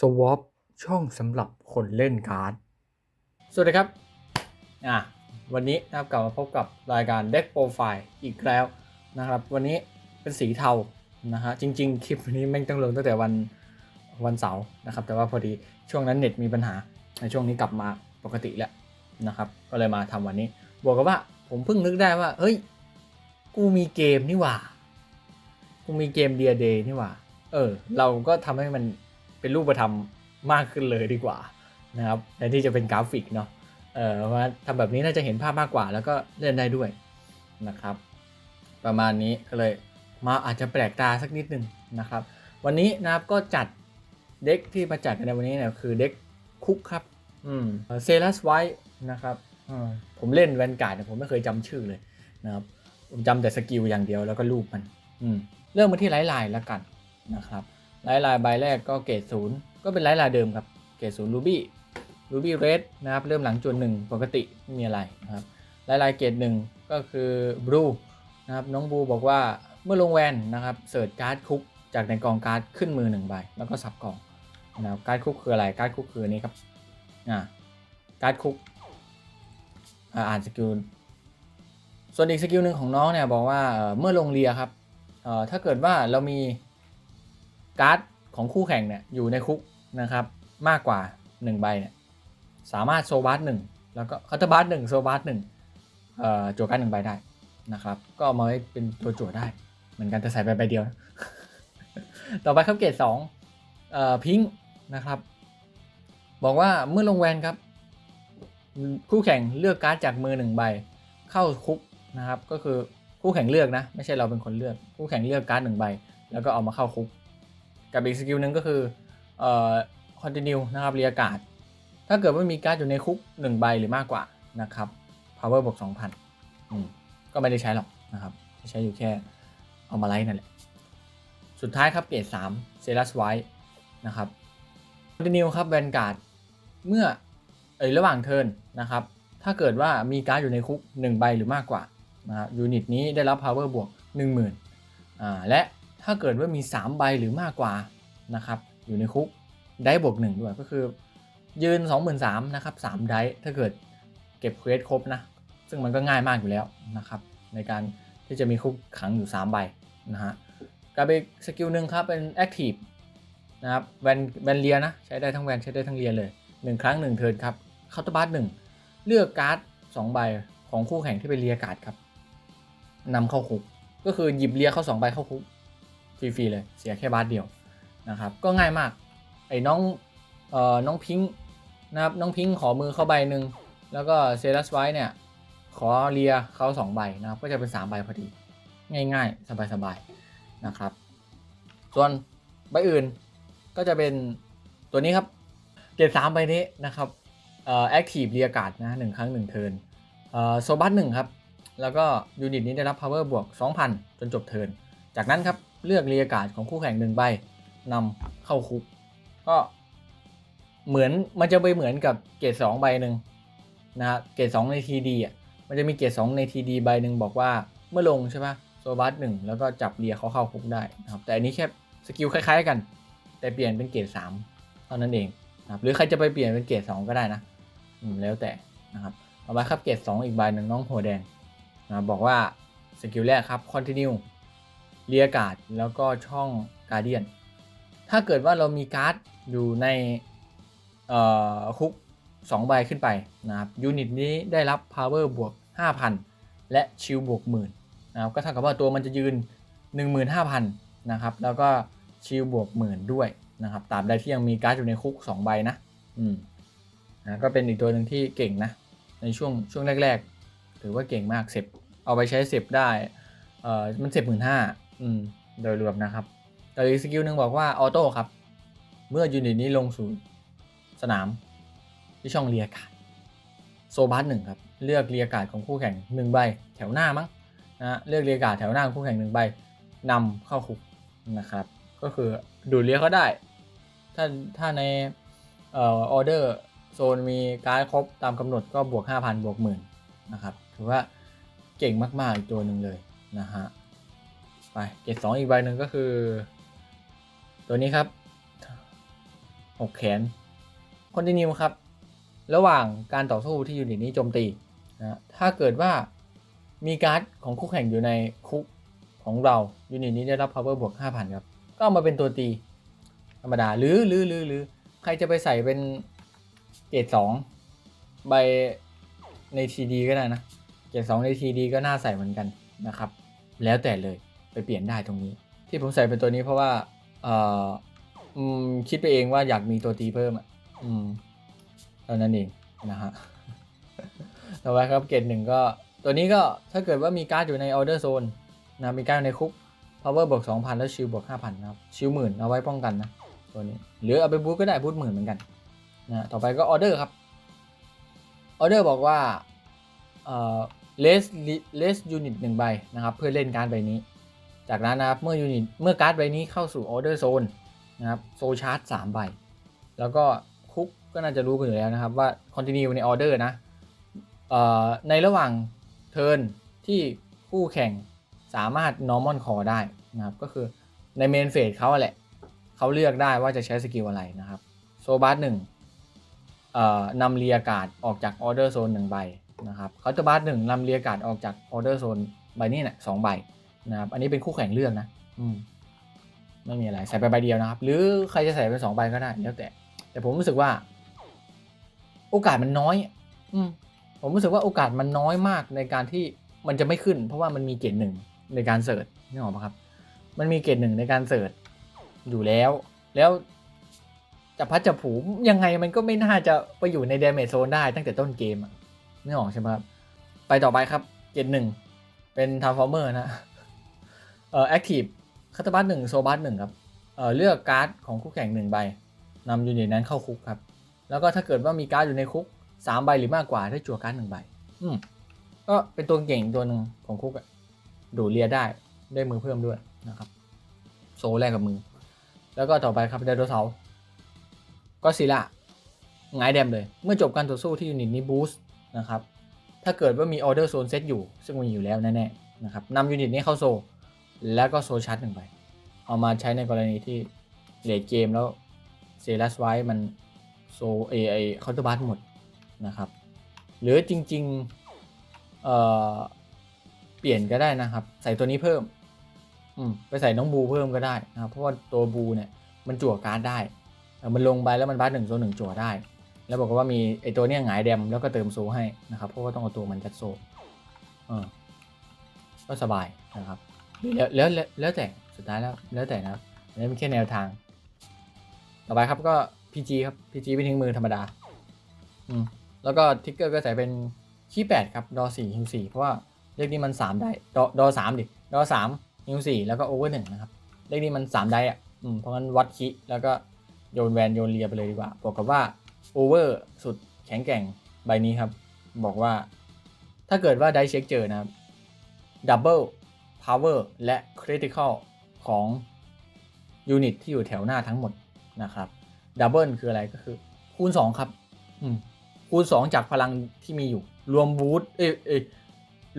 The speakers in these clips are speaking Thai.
สวอปช่องสำหรับคนเล่นการ์ด สวัสดีครับ อะ วันนี้นะครับกลับมาพบกับรายการ Deck Profile อีกแล้วนะครับ วันนี้เป็นสีเทานะฮะ จริง ๆ คลิปนี้แม่งต้องลงตั้งแต่วันวันเสาร์นะครับ แต่ว่าพอดีช่วงนั้นเน็ตมีปัญหา ในช่วงนี้กลับมาปกติแล้วนะครับ ก็เลยมาทำวันนี้ บวกกับว่าผมเพิ่งนึกได้ว่า เฮ้ย กูมีเกมนี่หว่า กูมีเกมเดียเดย์นี่หว่า เออ เราก็ทำให้มัน เป็นรูปธรรมมากขึ้นเลยดีกว่านะครับแทนที่จะเป็นกราฟิกเนาะเออว่าทำแบบนี้น่าจะเห็นภาพมากกว่า แล้วก็เล่นได้ด้วยนะครับ ประมาณนี้ก็เลยมาอาจจะแปลกตาสักนิดนึงนะครับ วันนี้นะครับก็จัดเด็กที่มาจัดกันในวันนี้เนี่ยคือเด็กคุกครับอืมเซลัสไว้นะครับอืมผมเล่นแวนการ์ดเนี่ยผมไม่เคยจำชื่อเลยนะครับผมจำแต่สกิลอย่างเดียวแล้วก็รูปมัน อืมเริ่มมาที่ไลท์ไลน์แล้วกันนะครับ ไลท์ลน์ใบแรกก็เกรดศูนย์ก็เป็นไลท์ลน์เดิมครับ เกรดศูนย์รูบี้รูบี้เรดนะครับ เริ่มหลังจวนหนึ่งปกติไม่มีอะไรนะครับไลท์ลน์เกรดหนึ่งก็คือบลูนะครับน้องบูบอกว่าเมื่อลงแวนนะครับเสิร์ชการ์ดคุกจากในกองการ์ดขึ้นมือหนึ่งใบแล้วก็สับกองนะครับการ์ดคุกคืออะไรการ์ดคุกคืออันนี้ครับอ่าการ์ดคุกอ่านสกิลส่วนอีกสกิลหนึ่งของน้องเนี่ยบอกว่าเมื่อลงเรียครับเอ่อถ้าเกิดว่าเรามี การ์ดของคู่แข่งเนี่ยอยู่ในคุกนะครับมากกว่า 1 ใบเนี่ยสามารถโซบัสหนึ่งแล้วก็คัตเตอร์บัสหนึ่งโซบัสหนึ่งจั่วการ์ดหนึ่งใบได้นะครับก็เอามาเป็นตัวจั่วได้ เหมือนกันแต่ใส่ไปใบเดียว ต่อไปครับเกรดสองเอ่อพิงค์นะครับ บอกว่าเมื่อลงแวนครับ คู่แข่งเลือกการ์ดจากมือหนึ่งใบเข้าคุกนะครับ ก็คือคู่แข่งเลือกนะ ไม่ใช่เราเป็นคนเลือก คู่แข่งเลือกการ์ดหนึ่งใบ แล้วก็เอามาเข้าคุก กับอีกสกิลหนึ่งก็คือเอ่อคอนติเนียนะครับเรียกการ์ดถ้าเกิดว่ามีการ์ดอยู่ในคุก 1 ใบหรือมากกว่านะครับ power บวก2,000อืมก็ไม่ได้ใช้หรอกนะครับใช้อยู่แค่เอามาไลท์นั่นแหละ สุดท้ายครับเกรด3เซรัสไวนะครับคอนติเนียครับแวนการ์ดเมื่อเอยระหว่างเทิร์นนะครับ ถ้าเกิดว่ามีการ์ดอยู่ในคุก 1 ใบหรือมากกว่านะครับยูนิตนี้ได้รับ power บวก 10,000อ่าและ ถ้าเกิดว่ามี 3 ใบหรือมากกว่านะครับอยู่ในคุกได้บวก1ด้วยก็คือ ยืน 23,000นะครับ3ได้ถ้าเกิดเก็บเควสครบนะ ซึ่งมันก็ง่ายมากอยู่แล้วนะครับในการที่จะมีคุกขังอยู่ 3 ใบนะฮะกับอีกสกิลหนึ่งครับเป็น Active นะครับแวนแวนเลียนะ ใช้ได้ทั้งแวนใช้ได้ทั้งเลียเลย 1 ครั้ง 1 เทิร์นครับเคาน์เตอร์บัสหนึ่งเลือกการ์ด2ใบของคู่แข่งที่เป็นเลียการ์ดครับนำเข้าคุก ก็คือหยิบเลียเข้า2ใบเข้าคุก ฟรีๆเลย เสียแค่บาทเดียวนะครับ ก็ง่ายมาก ไอ้น้องเอ่อน้องพิงค์นะครับ น้องพิงค์ขอมือเข้าใบหนึ่ง แล้วก็เซรัสไว้เนี่ย ขอเลียเขา2ใบนะครับ ก็จะเป็น 3 ใบพอดี ง่ายๆ สบายๆ นะครับ ส่วนใบอื่นก็จะเป็นตัวนี้ครับ เกรดสามใบนี้นะครับแอคทีฟเรียการ์ดนะหนึ่งครั้งหนึ่งเทิร์นโซบัสหนึ่งครับ แล้วก็ยูนิตนี้ได้รับ power บวก 2,000 จนจบเทิร์นจากนั้นครับ เลือกเรียการ์ดของคู่แข่งหนึ่งใบนำเข้าคุก ก็เหมือนมันจะไปเหมือนกับเกรดสองใบหนึ่งนะฮะเกรดสองในทีดีอะมันจะมีเกรดสองในทีดีใบหนึ่งบอกว่าเมื่อลงใช่ปะโซบัสหนึ่งแล้วก็จับเรียเขาเข้าคุกได้นะครับแต่อันนี้แค่สกิลคล้ายๆกัน แต่เปลี่ยนเป็นเกรดสามเท่านั้นเองนะครับหรือใครจะไปเปลี่ยนเป็นเกรดสองก็ได้นะอืมแล้วแต่นะครับเอาไว้ครับเกรด2อีกใบหนึ่งน้องหัวแดงนะบอกว่าสกิลแรกครับ continue เเรียกาดแล้วก็ช่องการเดียน ถ้าเกิดว่าเรามีการ์ดอยู่ในคุก2ใบขึ้นไปนะครับยูนิตนี้ได้รับ power บวก 5,000 และชิลบวกหมื่นนะครับก็เท่ากับว่าตัวมันจะยืน 15,000นะครับแล้วก็ชิลบวกหมื่นด้วยนะครับตาบใดที่ยังมีการ์ดอยู่ในคุก 2 ใบนะอืมนะก็เป็นอีกตัวหนึ่งที่เก่งนะ ในช่วงช่วงแรก ๆ ถือว่าเก่งมากเสพเอาไปใช้เสพได้เอ่อมันเสพหมื่นห้า อืม โดยรวมนะครับ แต่อีกสกิลหนึ่งบอกว่าออโต้ครับ เมื่อยูนิตนี้ลงสู่สนาม ที่ช่องเรียกาดโซบัสหนึ่งครับ เลือกเรียกาดของคู่แข่งหนึ่งใบ แถวหน้ามั้งนะเลือกเรียกาดแถวหน้าของคู่แข่งหนึ่งใบนำเข้าคุกนะครับ ก็คือดูดเรียเขาได้ ถ้าถ้าในเอ่อออเดอร์โซนมีการครบตามกำหนดก็บวก 5,000 บวกหมื่นนะครับ ถือว่าเก่งมาก ๆ อีกตัวหนึ่งเลยนะฮะ ไปเกรดสองอีกใบหนึ่งก็คือ ตัวนี้ครับหกแขนคอนติเนียครับ ระหว่างการต่อสู้ที่ยูนิตนี้โจมตีนะถ้าเกิดว่ามีการ์ดของคู่แข่งอยู่ในคุกของเรายูนิตนี้ได้รับ power บวก 5,000 ครับ ก็เอามาเป็นตัวตี ธรรมดา หรือหรือหรือหรือใครจะไปใส่เป็นเกรดสองใบในทีดีก็ได้นะ เกรดสองในทีดีก็น่าใส่เหมือนกันนะครับ แล้วแต่เลย ไปเปลี่ยนได้ตรงนี้ ที่ผมใส่เป็นตัวนี้เพราะว่าเอออืมคิดไปเองว่าอยากมีตัวตีเพิ่มอะอืมเท่านั้นเองนะฮะต่อไปครับเกรดหนึ่งก็ ตัวนี้ก็ถ้าเกิดว่ามีการ์ดอยู่ในออเดอร์โซนนะมีการ์ดในคุก power บวก2,000 แล้วชิลบวก5,000นะครับชิลหมื่นเอาไว้ป้องกันนะตัวนี้ หรือเอาไปบูทก็ได้บูทหมื่นเหมือนกันนะต่อไปก็ออเดอร์ครับออเดอร์บอกว่าเอ่อ less less unit หนึ่งใบนะครับ เพื่อเล่นการ์ดใบนี้ จากนั้นนะครับเมื่อยูนิตเมื่อการ์ดใบนี้เข้าสู่ออเดอร์โซนนะครับโซชาร์จ3ใบ แล้วก็คุกก็น่าจะรู้กันอยู่แล้วนะครับว่าคอนติเนียในออเดอร์นะในระหว่างเทิร์นที่คู่แข่งสามารถ normal call ได้นะครับก็คือในเมนเฟสเขาอะแหละเขาเลือกได้ว่าจะใช้สกิลอะไรนะครับโซบัสหนึ่งนำเรียการ์ดออกจากออเดอร์โซนหนึ่งใบนะครับเขาจะบัสหนึ่งนำเรียการ์ดออกจากออเดอร์โซนใบนี้เนี่ยสองใบ นะครับ อันนี้เป็นคู่แข่งเลือกนะ อืมไม่มีอะไรใส่ไปใบเดียวนะครับ หรือใครจะใส่เป็นสองใบก็ได้แล้วแต่ แต่ผมรู้สึกว่า โอกาสมันน้อย อืมผมรู้สึกว่าโอกาสมันน้อยมากในการที่มันจะไม่ขึ้น เพราะว่ามันมีเกรดหนึ่งในการเสิร์ชนี่ออกปะครับ มันมีเกรดหนึ่งในการเสิร์ชอยู่แล้ว แล้วจะพัดจะผูยังไงมันก็ไม่น่าจะไปอยู่ในเดเมจโซนได้ตั้งแต่ต้นเกมอะนึกออใช่ไหมครับ ไปต่อไปครับเกรดหนึ่งเป็นทาร์ฟอร์เมอร์นะ เอ่อแอคทีฟคาตาบัสหนึ่งโซบัสหนึ่งครับเอ่อเลือกการ์ดของคู่แข่งหนึ่งใบนำยูนิตนั้นเข้าคุกครับ แล้วก็ถ้าเกิดว่ามีการ์ดอยู่ในคุกสามใบหรือมากกว่าได้จั่วการ์ดหนึ่งใบ อืมก็เป็นตัวเก่งตัวหนึ่งของคุกอะดูเลียได้ได้มือเพิ่มด้วยนะครับ โซแรกกับมือ แล้วก็ต่อไปครับไดโนเสาร์ก็ซิล่าหงายแดมเลย เมื่อจบการต่อสู้ที่ยูนิตนี้บูสต์นะครับ ถ้าเกิดว่ามีออเดอร์โซนเซตอยู่ ซึ่งมีอยู่แล้วแน่ๆนะครับนำยูนิตนี้เข้าโซ แล้วก็โซชาร์จหนึ่งไป เอามาใช้ในกรณีที่เลดเกมแล้วเซรัสไว้มันโซเอไอคาน์เตอร์บัสหมดนะครับ หรือจริงๆเอ่อเปลี่ยนก็ได้นะครับ ใส่ตัวนี้เพิ่มอืมไปใส่น้องบูเพิ่มก็ได้นะครับ เพราะว่าตัวบูเนี่ยมันจั่วการ์ดได้ มันลงไปแล้วมันบัสหนึ่งโซหนึ่งจั่วได้ แล้วบอกว่ามีไอตัวเนี้ยหงายแดมแล้วก็เติมโซให้นะครับ เพราะว่าต้องเอาตัวมันจัดโซเออก็สบายนะครับ แล้วแล้วแล้วแต่สุดท้ายแล้วแล้วแต่นะครับอันนี้เป็นแค่แนวทาง ต่อไปครับก็ PG ครับ PG ไม่ทิ้งมือธรรมดา อืมแล้วก็ทิกเกอร์ก็ใส่เป็นขี้แปดครับ ดอสี่ฮิวสี่เพราะว่าเลขนี้มันสามได้ ดอดอสามดิ ดอสามฮิวสี่แล้วก็โอเวอร์หนึ่งนะครับ เลขนี้มันสามได้อะ อืมเพราะงั้นวัดคิแล้วก็โยนแวนโยนเรียไปเลยดีกว่า บอกกับว่าโอเวอร์สุดแข็งแกร่งใบนี้ครับ บอกว่า ถ้าเกิดว่าได้เช็คเจอนะครับดับเบิล power และ critical ของยูนิตที่อยู่แถวหน้าทั้งหมดนะครับดับเบิลคืออะไรก็คือคูณ 2 ครับคูณ 2 จากพลังที่มีอยู่ รวมบูทเอยเอย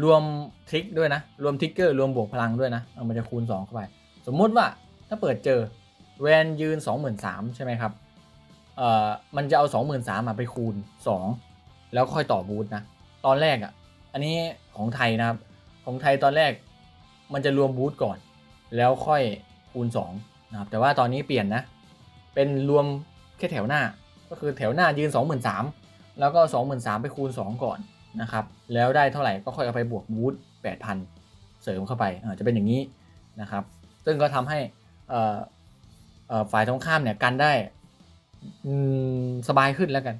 รวมทริกด้วยนะ รวมทริกเกอร์ รวมบวกพลังด้วยนะเอามันจะคูณ 2 เข้าไป สมมุติว่าถ้าเปิดเจอแวนยืน 23,000ใช่ไหมครับเอ่อมันจะเอา 23,000มาไปคูณ 2 แล้วค่อยต่อบูทนะ ตอนแรกอะ อันนี้ของไทยนะครับ ของไทยตอนแรก มันจะรวมบูธก่อน แล้วค่อยคูณ2นะครับแต่ว่าตอนนี้เปลี่ยนนะ เป็นรวมแค่แถวหน้า ก็คือแถวหน้ายืน 23,000 แล้วก็ 23,000 ไปคูณ 2 ก่อนนะครับ แล้วได้เท่าไหร่ก็ค่อยเอาไปบวกบูธ8,000 เสริมเข้าไปอาจะเป็นอย่างนี้นะครับ ซึ่งก็ทำให้ฝ่ายตรงข้ามเนี่ยกันได้สบายขึ้นแล้วกัน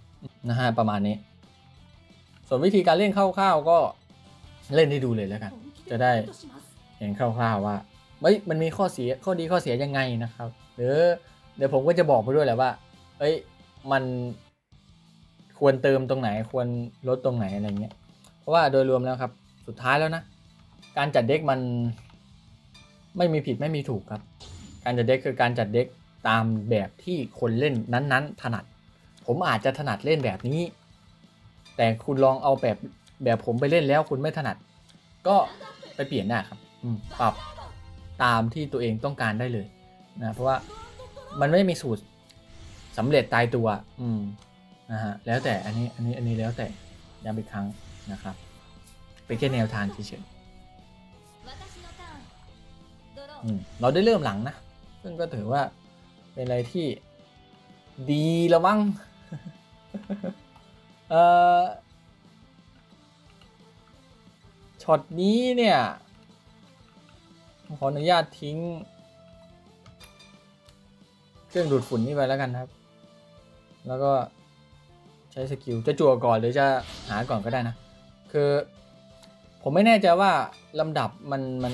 นะฮะประมาณนี้ ส่วนวิธีการเล่นคร่าวๆก็เล่นให้ดูเลยแล้วกัน จะได้ เห็นคร่าวๆว่าเฮ้ยมันมีข้อเสียข้อดีข้อเสียยังไงนะครับ หรือเดี๋ยวผมก็จะบอกไปด้วยแหละว่าเอ้ยมันควรเติมตรงไหนควรลดตรงไหนอะไรเงี้ยเพราะว่าโดยรวมแล้วครับสุดท้ายแล้วนะ การจัดเด็กมันไม่มีผิดไม่มีถูกครับ การจัดเด็กคือการจัดเด็กตามแบบที่คนเล่นนั้นๆ ถนัด ผมอาจจะถนัดเล่นแบบนี้ แต่คุณลองเอาแบบแบบผมไปเล่นแล้วคุณไม่ถนัด ก็ไปเปลี่ยนได้ครับปรับตามที่ตัวเองต้องการได้เลยนะเพราะว่ามันไม่มีสูตรสำเร็จตายตัวอืมนะฮะแล้วแต่อันนี้อันนี้อันนี้แล้วแต่ย้ำอีกครั้งนะครับเป็นแค่แนวทางเฉยๆเราได้เริ่มหลังนะ ซึ่งก็ถือว่าเป็นอะไรที่ดีละมั้งเออช็อตนี้เนี่ย ขออนุญาตทิ้ง เครื่องดูดฝุ่นนี่ไปแล้วกันครับ แล้วก็ใช้สกิลจะจั่วก่อนหรือจะหาก่อนก็ได้นะ คือผมไม่แน่ใจว่าลำดับมันมัน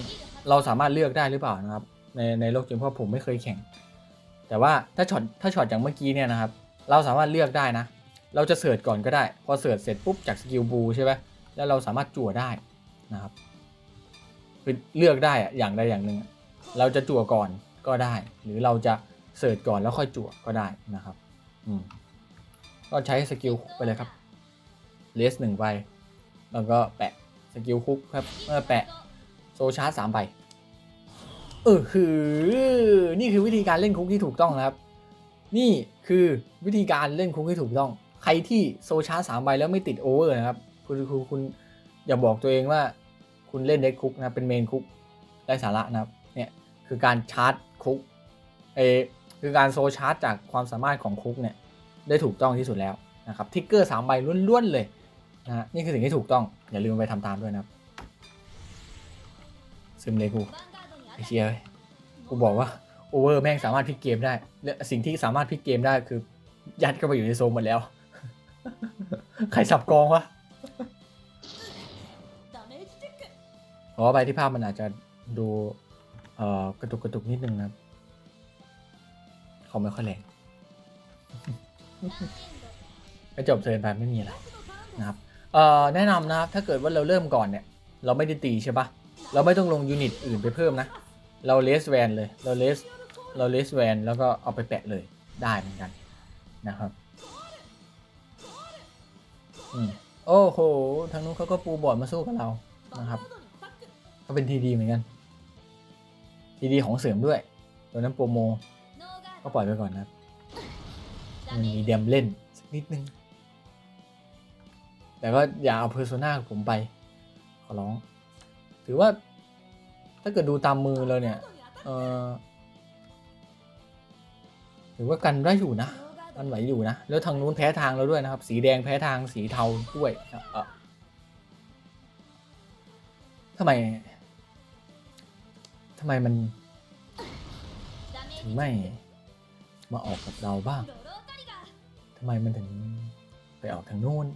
เราสามารถเลือกได้หรือเปล่านะครับ ในในโลกจริงเพราะผมไม่เคยแข่ง แต่ว่าถ้าช็อตถ้าช็อตอย่างเมื่อกี้เนี่ยนะครับ เราสามารถเลือกได้นะ เราจะเสิร์ชก่อนก็ได้ พอเสิร์ชเสร็จปุ๊บจากสกิลบูใช่ไหมแล้วเราสามารถจั่วได้นะครับ คือเลือกได้อะอย่างใดอย่างหนึ่งเราจะจั่วก่อนก็ได้ หรือเราจะเสิร์ชก่อนแล้วค่อยจั่วก็ได้นะครับอืมก็ใช้สกิลคุกไปเลยครับเลสหนึ่งใบแล้วก็แปะสกิลคุกครับเมื่อแปะโซชาร์จสามใบเออคือ นี่คือวิธีการเล่นคุกที่ถูกต้องนะครับ นี่คือวิธีการเล่นคุกที่ถูกต้อง ใครที่โซชาร์จสามใบแล้วไม่ติดโอเวอร์นะครับ คุณคุณคุณอย่าบอกตัวเองว่า คุณเล่นเดดคุกนะเป็นเมนคุกได้สาระนะครับเนี่ยคือการชาร์จคุกเอคือการโซชาร์จจากความสามารถของคุกเนี่ยได้ถูกต้องที่สุดแล้วนะครับทิกเกอร์สามใบล้วนๆเลยนะนี่คือสิ่งที่ถูกต้อง อย่าลืมไปทำตามด้วยนะครับ ซึมเลยกูไอเชียกูบอกว่าโอเวอร์แม่งสามารถพลิกเกมได้และสิ่งที่สามารถพลิกเกมได้คือ ยัดเข้าไปอยู่ในโซมหมดแล้ว ใครสับกองวะาใบที่ภาพมันอาจจะดูเออกระตุกกระตุกนิดนึงนะครับเขาไม่ค่อยแรงก็จบเทิร์นไปไม่มีอะไรนะครับเออแนะนำนะครับถ้าเกิดว่าเราเริ่มก่อนเนี่ย เราไม่ได้ตีใช่ปะเราไม่ต้องลงยูนิตอื่นไปเพิ่มนะ เราเลสแวนเลย เราเลสเราเลสแวนแล้วก็เอาไปแปะเลยได้เหมือนกันนะครับอืมโอ้โห ทางนู้นเขาก็ปูบอร์ดมาสู้กับเรานะครับ ก็เป็นทีดีเหมือนกันทีดีของเสริมด้วย ตัวนั้นโปรโม ก็ปล่อยไปก่อนนะมันมีเดมเล่น สักนิดนึง แต่ก็อย่าเอาเพอร์โซนาผมไป ขอร้อง ถือว่า ถ้าเกิดดูตามมือเราเนี่ย เออถือว่ากันได้อยู่นะกันไหวอยู่นะ แล้วทางนู้นแพ้ทางเราด้วยนะครับ สีแดงแพ้ทางสีเทาด้วยเออทำไม ทำไมมันถึงไม่มาออกกับเราบ้าง ทำไมมันถึงไปออกทางนู้น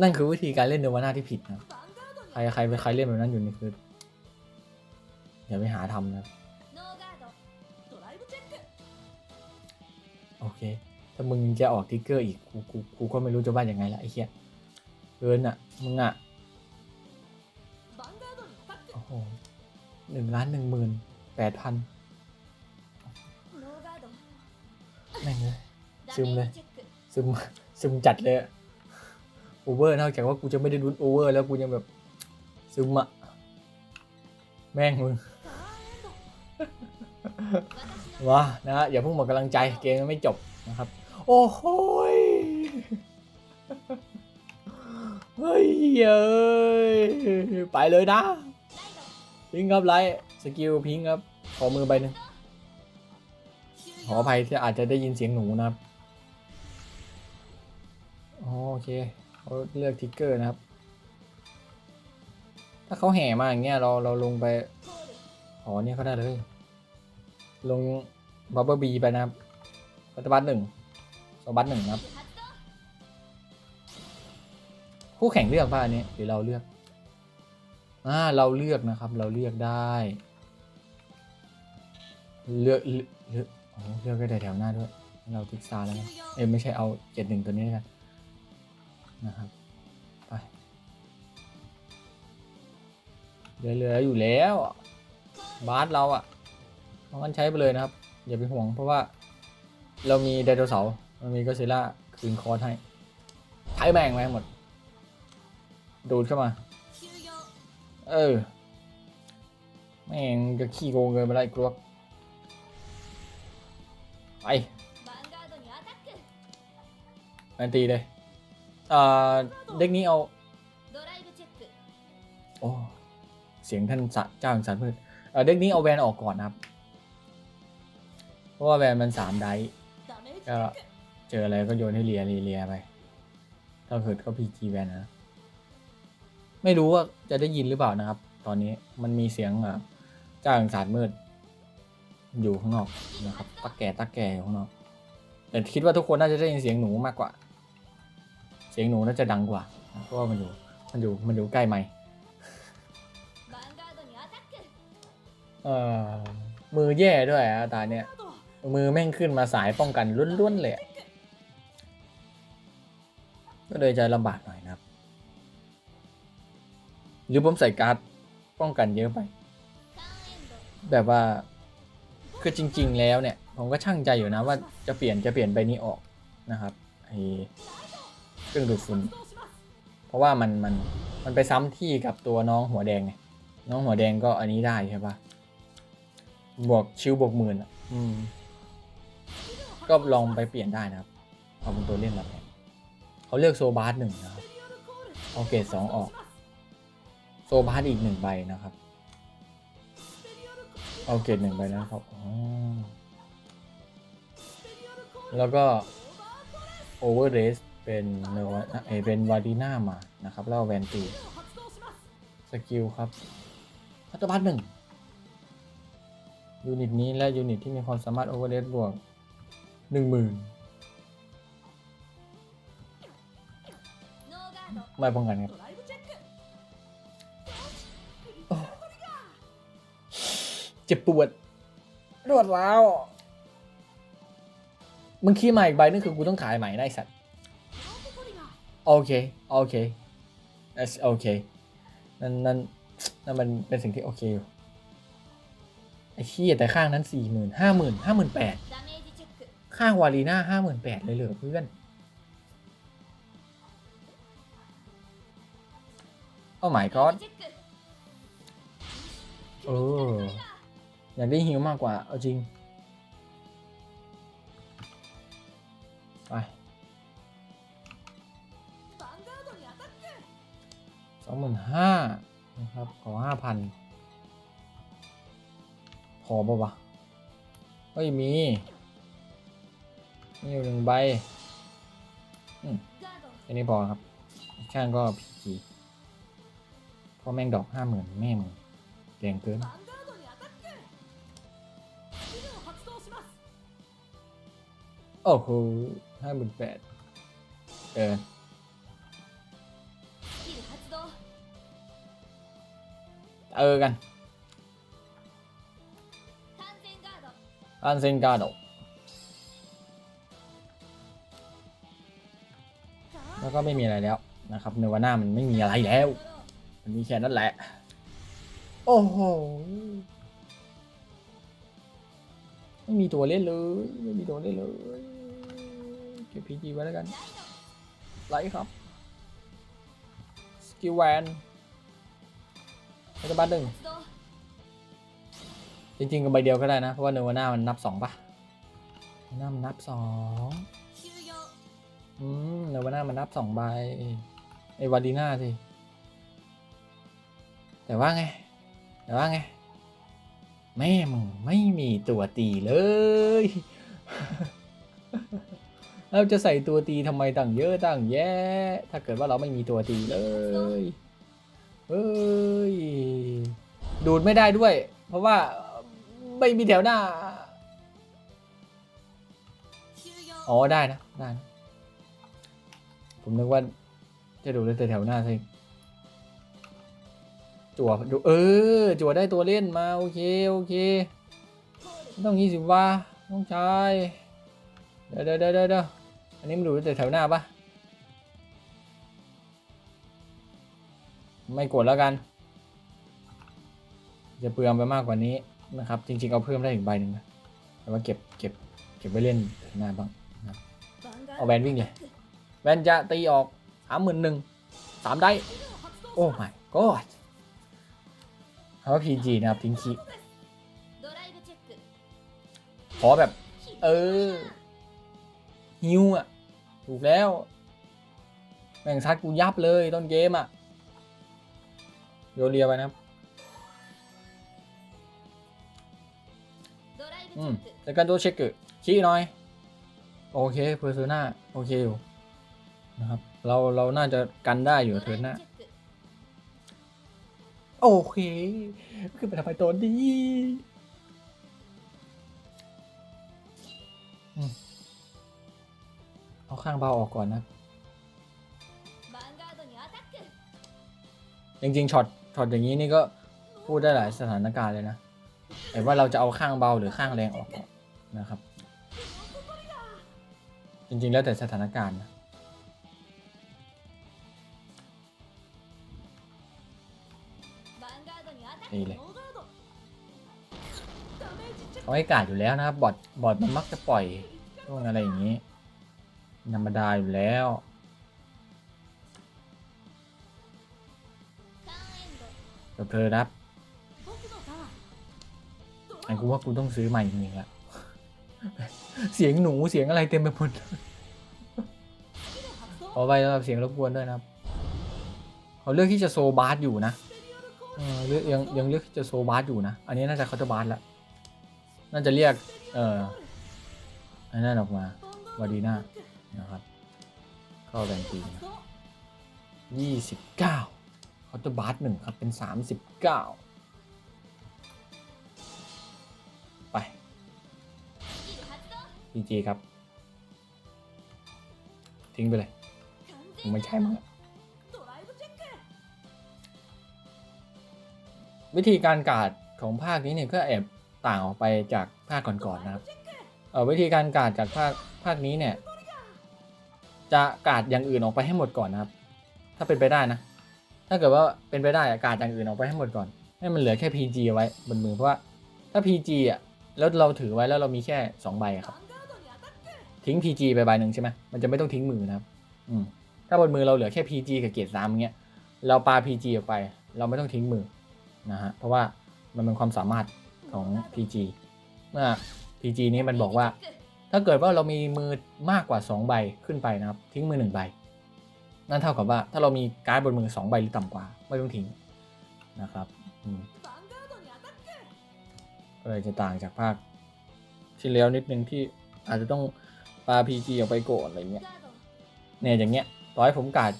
นั่นคือวิธีการเล่นเนวาน่าที่ผิดนะ ใครใครใครเล่นแบบนั้นอยู่นี่คืออย่าไปหาทำนะโอเค ถ้ามึงจะออกทิกเกอร์อีกกูกูกูก็ไม่รู้จะว่ายังไงละไอ้เหี้ยเอินอะมึงอะ หหนึ่งล้านหนึ่งหมื่นแปดพันแม่งเลยซึมเลยซึมซึมจัดเลยโอเวอร์นอกจากว่ากูจะไม่ได้ดุนโอเวอร์แล้วกูยังแบบซึมอะแม่งมึงวะนะอย่าเพิ่งหมดกำลังใจเกมยังไม่จบนะครับ โอ้โหเฮ้ยเอ้ยไปเลยนะ พิงครับไลท์สกิลพิงครับ ขอมือไปหนึ่งขออภัยที่อาจจะได้ยินเสียงหนูนะครับโอเคเขาเลือกทิกเกอร์นะครับ ถ้าเขาแห่มาอย่างเงี้ยเราเราลงไปอ๋อเนี่ยเขาได้เลย ลงบับเบิลบีไปนะครับปัตบัตหนึ่งสบัตหนึ่งครับ คู่แข่งเลือกป่ะอันนี้หรือเราเลือก อ่าเราเลือกนะครับเราเลือกได้ เลือกเลือกโอ้เลือกได้แถวหน้าด้วย เราติ๊ซายแล้วนะเอ้ไม่ใช่เอาเจ็ดหนึ่งตัวนี้นะนะครับไปเหลือๆอยู่แล้วบาสเราอะ่ะเพราะงั้นใช้ไปเลยนะครับ อย่าไปห่วงเพราะว่าเรามีไดโนเสาร์มันมีก็ซิล่าคืนคอร์สให้ใช้แบ่งไว้หมด ดูดเข้ามา เออ แม่งก็ขี้โกงเกินไปได้กลัวไปอันตีเลยเด็กนี้เอา โอ้ เสียงท่านสัตเจ้าแห่งสารพืชเเด็กนี้เอาแวนออกก่อนครับ เพราะว่าแวนมันสามไดก็เจออะไรก็โยนให้เลียเลียไป ถ้าเกิดก็พีจีแวนนะ ไม่รู้ว่าจะได้ยินหรือเปล่านะครับ ตอนนี้มันมีเสียงอะเจ้าอังสารมืด อยู่ข้างนอกนะครับตะแก่ตะแก่อยู่ข้างนอกแต่คิดว่าทุกคนน่าจะได้ยินเสียงหนูมากกว่า เสียงหนูน่าจะดังกว่าเพราะว่ามันอยู่มันอยู่มันอยู่ใกล้ไหมเออมือแย่ด้วยอะตาเนี่ยมือแม่งขึ้นมาสายป้องกันล้วนๆเลยก็เลยจะลำบากหน่อย หรือผมใส่การ์ดป้องกันเยอะไป แบบว่าคือจริง ๆ แล้วเนี่ย ผมก็ช่างใจอยู่นะว่าจะเปลี่ยนจะเปลี่ยนใบนี้ออกนะครับไอเครื่องดูดฝุ่นเพราะว่ามันมันมันไปซ้ำที่กับตัวน้องหัวแดงไงน้องหัวแดงก็อันนี้ได้ใช่ปะบวกชิวบวกหมื่นอะอืมก็ลองไปเปลี่ยนได้นะครับเอาเป็นตัวเล่นแล้วเขาเลือกโซบาร์หนึ่งนะครับเอาเกรดสองออก โซบาสอีกหนึ่งใบนะครับ เอาเกตหนึ่งใบนะครับแล้วก็โอเวอร์เรสเป็นเนวเอเป็นวาดีน่ามานะครับ แล้วแวนตีสกิลครับพัตบัตหนึ่งยูนิตนี้และยูนิตที่มีความสามารถโอเวอร์เรสบวกหนึ่งหมื่นไม่ป้องกันครับ เจ็บปวดรวดร้าวมึงขี้ใหม่อีกใบนึงคือกูต้องขายใหม่ได้สัตว์โอเคโอเคโอเคนั่นนั่นนั่นมันเป็นสิ่งที่โอเคอยู่ไอ้ขี้แต่ข้างนั้นสี่หมื่นห้าหมื่นห้าหมื่นแปดข้างวารีน่าห้าหมื่นแปดเลยเหลือเพื่อนโอ้ my god โอ้ อยากได้ฮิวมากกว่า เอาจริง ไปสองหมื่นห้านะครับ ขอห้าพันพอปะวะเฮ้ย มี มีอยู่หนึ่งใบอืมอันนี้พอครับ ข้างก็พีจีพอแม่งดอกห้าหมื่นแม่มึงเก่งเกิน โอ้โหห้าหมื่นแปดเออเออกันอันเซนการ์ดแล้วก็ไม่มีอะไรแล้วนะครับเนวาน่ามันไม่มีอะไรแล้ว มันมีแค่นั้นแหละ โอ้โห ไม่มีตัวเล่นเลย ไม่มีตัวเล่นเลย เก็บพีจีไว้แล้วกันไลท์ครับสกิลแวนรัฐบานหนึ่งจริงๆกับใบเดียวก็ได้นะ เพราะว่าเนวาน่ามันนับสองปะน่ามันนับสองอืมเนวาน่ามันนับสองใบไอวาดีน่าสิแต่ว่าไง แต่ว่าไงแม่มึงไม่มีตัวตีเลย เราจะใส่ตัวตีทำไมต่างเยอะต่างแย่ถ้าเกิดว่าเราไม่มีตัวตีเลยเอ้ยดูดไม่ได้ด้วย เพราะว่าไม่มีแถวหน้า อ๋อได้นะได้นะผมนึกว่าจะดูดแต่แถวหน้าใช่จัวดูเออจั่วได้ตัวเล่นมาโอเคโอเคต้องยี่สิบว่าน้องชายเดี๋ยวเดี๋ยวเดี๋ยว อันนี้มันดูแต่แถวหน้าปะไม่กดแล้วกัน จะเปลืองไปมากกว่านี้นะครับ จริง ๆ เอาเพิ่มได้อีกใบหนึ่งนะแต่ว่าเก็บเก็บเก็บไว้เล่นหน้าบ้างนะเอาแบนวิ่งเลยแบนจะตีออกสามหมื่นหนึ่งสามได้ โอ้ my god คำว่าจีนะครับทิ้งคีขอแบบ เออ ฮิวอะ ถูกแล้ว แม่งซัดกูยับเลยต้นเกมอะโยเรียไปนะครับ อืมแต่กันตัวเช็คกอร์ชี้หน่อย โอเคเพอร์โซนาโอเคอยู่นะครับ เราเราน่าจะกันได้อยู่เทิร์นหน้าโอเค คือเป็นทำไมตัวดี เอาข้างเบาออกก่อนนะจริงๆช็อตช็อตอย่างนี้นี่ก็พูดได้หลายสถานการณ์เลยนะ แต่ว่าเราจะเอาข้างเบาหรือข้างแรงออกนะครับ จริงๆแล้วแต่สถานการณ์นะนี่เลยเขาให้กาดอยู่แล้วนะครับ บอดบอดมันมักจะปล่อยช่วงอะไรอย่างนี้ ธรรมดาอยู่แล้ว เธอรับไอ้กูว่ากูต้องซื้อใหม่จริงๆละเสียงหนูเสียงอะไรเต็มไปหมดขอไปสำหรับเสียงรบกวนด้วยนะครับเขาเลือกที่จะโซบาร์อยู่นะเออยังยังเลือกที่จะโซบาร์อยู่นะ อันนี้น่าจะเขาจะบาร์ละน่าจะเรียก เอออันนั้นออกมา วาดีน่า นะครับ เข้าแบนตียี่สิบเก้าเขาจะบาสหนึ่งครับ เป็นสามสิบเก้าไปพีจีครับ ทิ้งไปเลยไม่ใช่มั้งวิธีการกาดของภาคนี้เนี่ยก็แอบต่างออกไปจากภาคก่อนๆนนะครับ เอ่อวิธีการกาดจากภาคภาคนี้เนี่ย จะกาดอย่างอื่นออกไปให้หมดก่อนนะครับ ถ้าเป็นไปได้นะ ถ้าเกิดว่าเป็นไปได้กาดอย่างอื่นออกไปให้หมดก่อน ให้มันเหลือแค่ PG ไว้บนมือเพราะว่าถ้า PG อะแล้วเราถือไว้แล้วเรามีแค่2ใบครับ ทิ้ง PG ไปใบหนึ่งใช่ไหมมันจะไม่ต้องทิ้งมือนะครับ อืมถ้าบนมือเราเหลือแค่ PG กับเกรติสามเงี้ยเราปา PG ออกไป เราไม่ต้องทิ้งมือนะฮะเพราะว่ามันเป็นความสามารถของ PG เมื่อ PG นี้มันบอกว่า ถ้าเกิดว่าเรามีมือมากกว่า 2 ใบขึ้นไปนะครับ ทิ้งมือ 1 ใบ นั่นเท่ากับว่าถ้าเรามีการ์ดบนมือ 2 ใบหรือต่ำกว่า ไม่ต้องทิ้งนะครับก็เลยจะต่างจากภาคที่แล้วนิดนึงที่อาจจะต้องปาพีจีออกไปโกรธอะไรเงี้ยเนี่ยอย่างเงี้ยต่อให้ผมกาด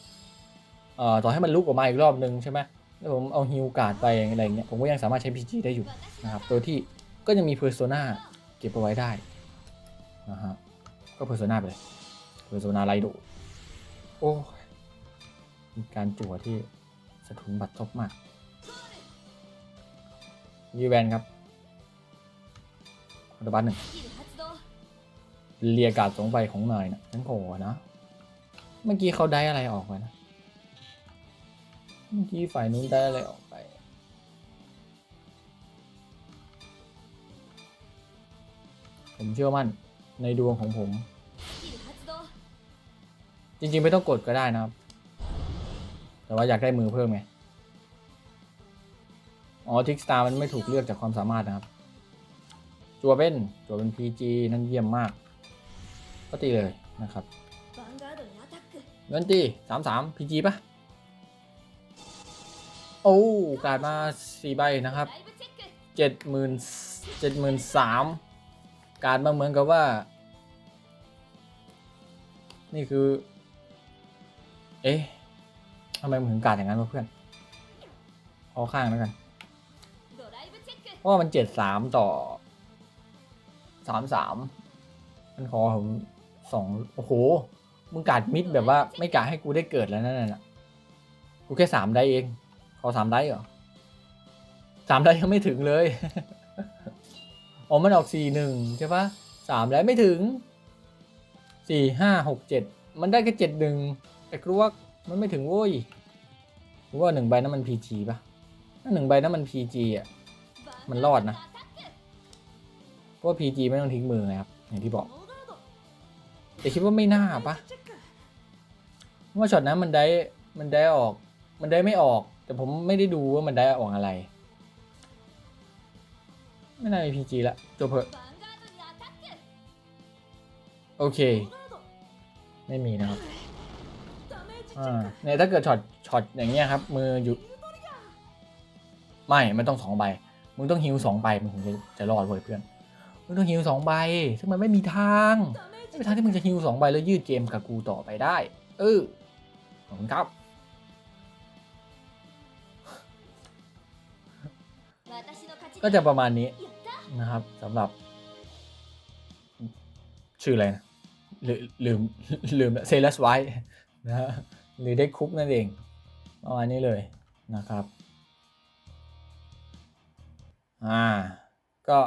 เอ่อต่อให้มันลุกออกมาอีกรอบนึงใช่ไหมแล้วผมเอาฮิวกาดไปอะไรเงี้ยผมก็ยังสามารถใช้พีจีได้อยู่นะครับโดยที่ก็ยังมีเพอร์โซนาเก็บเอาไว้ได้ ฮะ ก็เพอร์โซนาไปเลยเพอร์โซนาไรดุโอ้มีการจั่วที่สะทุนบัตรทบมากยูแบนครับอัตบัตหนึ่งเลียกาดสงไปของนายนะทั้งโขนะ เมื่อกี้เขาได้อะไรออกไปนะ เมื่อกี้ฝ่ายนู้นได้อะไรออกไป ผมเชื่อมั่น ในดวงของผม จริงๆ ไม่ต้องกดก็ได้นะครับ แต่ว่าอยากได้มือเพิ่มไง อ๋อทิกสตาร์มันไม่ถูกเลือกจากความสามารถนะครับ จัวเป็นจัวเป็น PG นั่นเยี่ยมมาก ก็ตีเลยนะครับเงินตีสามสามพีจีปะโอ้กลายมาสี่ใบนะครับเจ็ดหมื่นเจ็ดหมื่นสาม การมาเหมือนกับว่า นี่คือ เอ๊ะทำไมมันถึงการอย่างนั้นวะเพื่อนเอข้างแล้วกันเพราะมันเจ็ดสามต่อสามสามมันขอผมสองโอ้โห มึงกาดมิดแบบว่าไม่กาดให้กูได้เกิดแล้วนั่นแหละกูแค่สามได้เอง ขอสามได้เหรอสามได้ยังไม่ถึงเลย อ๋อ มันออกสี่หนึ่งใช่ปะสามแล้วไม่ถึงสี่ห้าหกเจ็ดมันได้แค่เจ็ดหนึ่งแต่กลัวมันไม่ถึงโว้ยรู้ว่าหนึ่งใบนั้นมันพีจีปะหนึ่งใบนั้นมันพีจีอะ มันรอดนะ เพราะพีจีไม่ต้องทิ้งมือนะครับ อย่างที่บอก แต่คิดว่าไม่น่าปะว่าช็อตนั้นมันได้ มันได้ออก มันได้ไม่ออก แต่ผมไม่ได้ดูว่ามันได้ออกอะไร ไม่น่ามีพีจีละจบเพอะโอเค ไม่มีนะครับเนี่ยถ้าเกิดช็อตช็อตอย่างเงี้ยครับ มืออยู่ไม่มันต้องสองใบมึงต้องฮิวสองใบมึงถึงจะจะรอดเว้ยเพื่อนมึงต้องฮิวสองใบซึ่งมันไม่มีทางไม่มีทางที่มึงจะฮิวสองใบแล้วยืดเกมกับกูต่อไปได้ เออขอบคุณครับก็จะประมาณนี้ นะครับสำหรับ ชื่ออะไรนะลืมลืมเซเลสไวท์นะฮะหรือได้คุกนั่นเองประมาณนี้เลยนะครับอ่าก็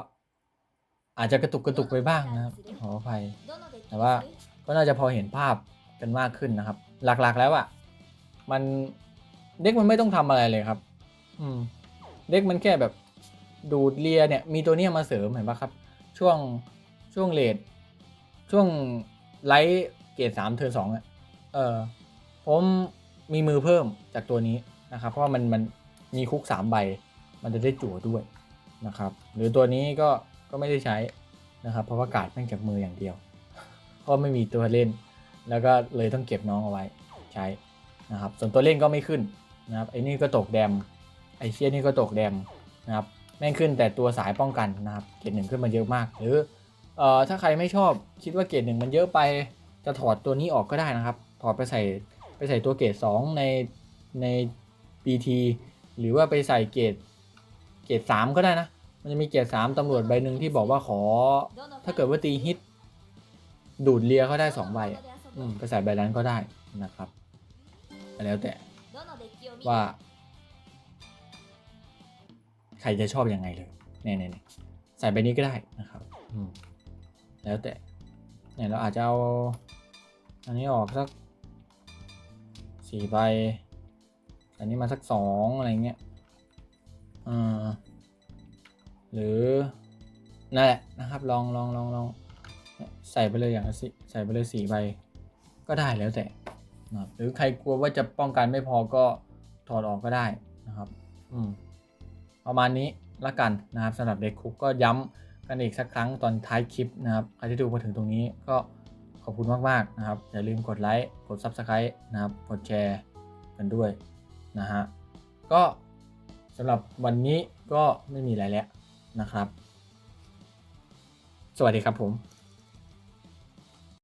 อาจจะกระตุกกระตุกไปบ้างนะครับขออภัย แต่ว่าก็น่าจะพอเห็นภาพกันมากขึ้นนะครับ หลักๆแล้วอะ่ะมันเด็กมันไม่ต้องทำอะไรเลยครับ อืม เด็กมันแค่แบบ ดูดเลียเนี่ยมีตัวเนี้ยมาเสริมเห็นปะครับ ช่วงช่วงเลดช่วงไลท์เกรดสามเทิร์สองอะเออผมมีมือเพิ่มจากตัวนี้นะครับ เพราะว่ามันมันมีคุกสามใบ มันจะได้จั่วด้วยนะครับ หรือตัวนี้ก็ก็ไม่ได้ใช้นะครับ เพราะว่ากาดแม่งจากมืออย่างเดียวเพราะไม่มีตัวเล่น แล้วก็เลยต้องเก็บน้องเอาไว้ใช้นะครับ ส่วนตัวเล่นก็ไม่ขึ้นนะครับไอ้นี่ก็ตกแดมไอ้เชี่ยนี่ก็ตกแดมนะครับ แม่งขึ้นแต่ตัวสายป้องกันนะครับเกรดหนึ่งขึ้นมาเยอะมาก หรือเอ่อถ้าใครไม่ชอบคิดว่าเกรดหนึ่งมันเยอะไป จะถอดตัวนี้ออกก็ได้นะครับ ถอดไปใส่ไปใส่ตัวเกรดสองในใน BT หรือว่าไปใส่เกรดเกรดสามก็ได้นะ มันจะมีเกรดสามตำรวจใบหนึ่งที่บอกว่าขอ ถ้าเกิดว่าตีฮิต ดูดเลียเขาได้สองใบไปใส่ใบนั้นก็ได้นะครับแล้วแต่ว่า ใครจะชอบยังไงเลยเนี่ยเนี่ยเนี่ยใส่ใบนี้ก็ได้นะครับอืมแล้วแต่เนี่ยเราอาจจะเอาอันนี้ออกสักสี่ใบ อันนี้มาสักสองอะไรเงี้ยอ่าหรือนั่นแหละนะครับ ลองลองลองลองใส่ไปเลยอย่างละสิใส่ไปเลยสี่ใบก็ได้แล้วแต่นะครับหรือใครกลัวว่าจะป้องกันไม่พอก็ถอดออกก็ได้นะครับ อืม ประมาณนี้ละกันนะครับสำหรับเด็กคุกก็ย้ำกันอีกสักครั้งตอนท้ายคลิปนะครับใครที่ดูมาถึงตรงนี้ก็ขอบคุณมากๆนะครับ อย่าลืมกดไลค์กด Subscribe นะครับกดแชร์กันด้วยนะฮะก็สำหรับวันนี้ก็ไม่มีอะไรแล้วนะครับ สวัสดีครับผม